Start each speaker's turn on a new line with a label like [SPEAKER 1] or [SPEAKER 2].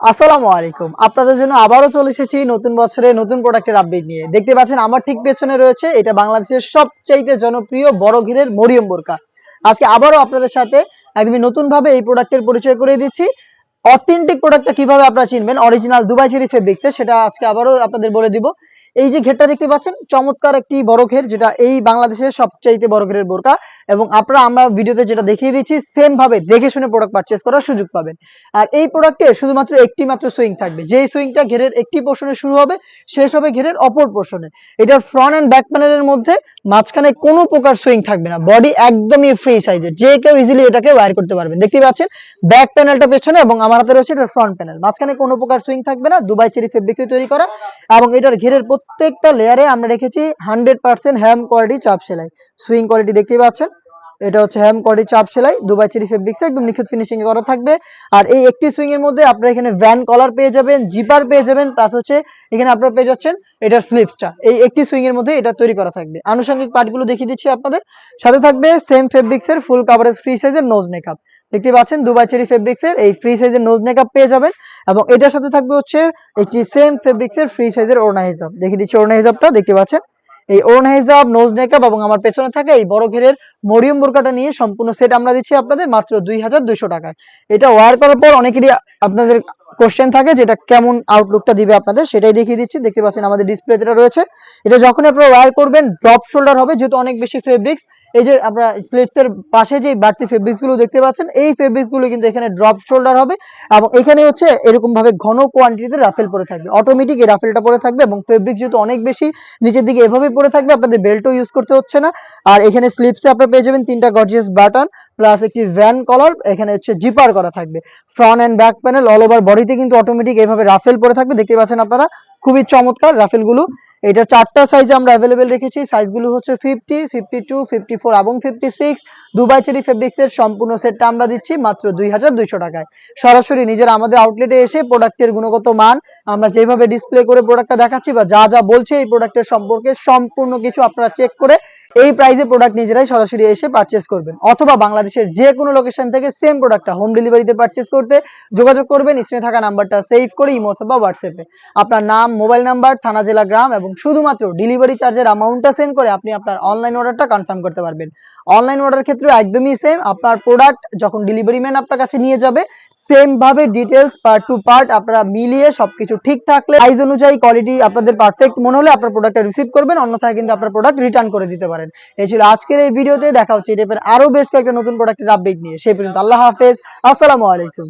[SPEAKER 1] আসসালামু আলাইকুম। আপনাদের জন্য আবারও চলে এসেছি নতুন বছরে নতুন প্রোডাক্টের আপডেট নিয়ে। দেখতে পাচ্ছেন, আমার ঠিক পেছনে রয়েছে এটা বাংলাদেশের সবচাইতে জনপ্রিয় বড় ঘিরের মরিয়ম বোরকা। আজকে আবারও আপনাদের সাথে একদমই নতুন ভাবে এই প্রোডাক্টের পরিচয় করে দিচ্ছি। অথেন্টিক প্রোডাক্টটা কীভাবে আপনারা চিনবেন অরিজিনাল দুবাই চেরি ফেব্রিক্সে সেটা আজকে আবারও আপনাদের বলে দিব। এই যে ঘেরটা দেখতে পাচ্ছেন, চমৎকার একটি বড় ঘের, যেটা এই বাংলাদেশের সবচাইতে বড় ঘেরের বোরকা। এবং আপনারা, আমরা ভিডিওতে যেটা দেখিয়ে দিচ্ছি সেম ভাবে দেখে শুনে প্রোডাক্ট পারচেস করার সুযোগ পাবেন। আর এই প্রোডাক্টে শুধুমাত্র একটি মাত্র সুইং থাকবে। যেই সুইংটা ঘেরের একটি পোর্শনে শুরু হবে, শেষ হবে ঘেরের অপর পোর্শনে এটার ফ্রন্ট এন্ড ব্যাক প্যানেলের মধ্যে মাঝখানে কোনো প্রকার সুইং থাকবে না। বডি একদমই ফ্রি সাইজের যে কেউ ইজিলি এটাকে ওয়্যার করতে পারবেন। দেখতে পাচ্ছেন ব্যাক প্যানেলটা পেছনে এবং আমার হাতে রয়েছে এটার ফ্রন্ট প্যানেল মাঝখানে কোনো প্রকার সুইং থাকবে না। দুবাই চেরি ফেব্রিক্সে তৈরি করা। এবং এটার ঘেরের প্রত্যেকটা লেয়ারে আমরা রেখেছি হান্ড্রেড পার্সেন্ট হ্যাম কোয়ালিটি চাপ সেলাই। সুইং কোয়ালিটি দেখতেই পাচ্ছেন। এটা হচ্ছে হ্যাম কোয়ালিটি চাপ সেলাই, দুবাই চেরি ফেব্রিক্স একদম নিখুঁত ফিনিশিং করা থাকবে। আর এই একটি সুইং এর মধ্যে আপনারা এখানে ভ্যান কলার পেয়ে যাবেন জিপার পেয়ে যাবেন প্লাস হচ্ছে এখানে আপনারা পেয়ে যাচ্ছেন এটার স্লিপসটা এই একটি সুইং এর মধ্যে এটা তৈরি করা থাকবে। আনুষঙ্গিক পার্টগুলো দেখিয়ে দিচ্ছি আপনাদের। সাথে থাকবে সেম ফেব্রিক্স এর ফুল কাভারেজ ফ্রি সাইজের নোজ মেকআপ দেখতে পাচ্ছেন দুবাই চেরি ফেব্রিক্স এর এই ফ্রি সাইজের নোজ মেকআপ পেয়ে যাবেন এবং এটার সাথে থাকবে হচ্ছে একটি সেম ফেব্রিক্স এর ফ্রি সাইজের ওড়না হিসাব দেখিয়ে দিচ্ছি ওড়না হিসাবটা দেখতে পাচ্ছেন? এই ওড়না হেজাব নোজ নেকাব এবং আমার পেছনে থাকে এই বড় ঘেরের মরিয়ম বোরকাটা নিয়ে সম্পূর্ণ সেট আমরা দিচ্ছি আপনাদের মাত্র দুই হাজার দুইশো টাকায়। এটা ওয়ার করার পর অনেকেরই আপনাদের কোশ্চেন থাকে যেটা কেমন আউটলুকটা দিবে আপনাদের, সেটাই দেখিয়ে দিচ্ছি। দেখতে পাচ্ছেন আমাদের ডিসপ্লে যেটা রয়েছে। এটা যখন আপনারা ওয়্যার করবেন ড্রপ শোল্ডার হবে, যেহেতু অনেক বেশি ফেব্রিক্স এই যে আপনারা স্লিপসের পাশে যে বাড়তি ফেব্রিক্সগুলো দেখতে পাচ্ছেন, এই ফেব্রিক্সগুলো কিন্তু এখানে ড্রপ শোল্ডার হবে এবং এখানে হচ্ছে এরকম ভাবে ঘন কোয়ান্টিটিতে রাফেল পরে থাকবে। অটোমেটিক এই রাফেলটা পরে থাকবে এবং ফেব্রিক যেহেতু অনেক বেশি, নিচের দিকে এভাবে পরে থাকবে, আপনাদের বেল্টও ইউজ করতে হচ্ছে না। আর এখানে স্লিপসে আপনারা পেয়ে যাবেন তিনটা গর্জিয়াস বাটন প্লাস একটি ভ্যান কলার এখানে হচ্ছে জিপার করা থাকবে। Front end back panel all over বডিতে কিন্তু অটোমেটিক এইভাবে রাফেল পরে থাকবে। দেখতে পাচ্ছেন আপনারা, খুবই চমৎকার রাফেলগুলো। এটা চারটা সাইজে আমরা অ্যাভেলেবেল রেখেছি। সাইজগুলো হচ্ছে fifty fifty two fifty four এবং ফিফটি সিক্স দুবাই চেরি ফেব্রিক্সের সম্পূর্ণ সেটটা আমরা দিচ্ছি মাত্র দুই হাজার দুইশো টাকায়। সরাসরি নিজের আমাদের আউটলেটে এসে প্রোডাক্টের গুণগত মান আমরা যেভাবে ডিসপ্লে করে প্রোডাক্টটা দেখাচ্ছি বা যা যা বলছে এই প্রোডাক্টের সম্পর্কে সম্পূর্ণ কিছু আপনারা চেক করে এই প্রাইসে প্রোডাক্ট নিজেরাই সরাসরি এসে পারচেস করবেন। অথবা বাংলাদেশের যে কোনো লোকেশন থেকে সেম প্রোডাক্টটা হোম ডেলিভারিতে পারচেস করতে যোগাযোগ করবেন স্ক্রিনে থাকা নাম্বারটা সেভ করে ইমো অথবা হোয়াটসঅ্যাপে আপনার নাম মোবাইল নাম্বার থানা, জেলা, গ্রাম এবং শুধুমাত্র ডেলিভারি চার্জের অ্যামাউন্টটা সেন্ড করে আপনি আপনার অনলাইন অর্ডারটা কনফার্ম করতে পারবেন। অনলাইন অর্ডার ক্ষেত্রে একদমই সেম আপনার প্রোডাক্ট যখন ডেলিভারি ম্যান আপনার কাছে নিয়ে যাবে সেম ভাবে ডিটেলস পার্ট টু পার্ট আপনারা মিলিয়ে সবকিছু ঠিক থাকলে সাইজ অনুযায়ী কোয়ালিটি আপনাদের পারফেক্ট মনে হলে আপনার প্রোডাক্টটা রিসিভ করবেন, অন্যথায় কিন্তু আপনার প্রোডাক্ট রিটার্ন করে দিতে পারেন। এই ছিল আজকের এই ভিডিওতে দেখা হচ্ছে এই টাইপের আরও বেশ কয়েকটা নতুন প্রোডাক্টের আপডেট নিয়ে। সেই পর্যন্ত আল্লাহ হাফেজ, আসসালামু আলাইকুম।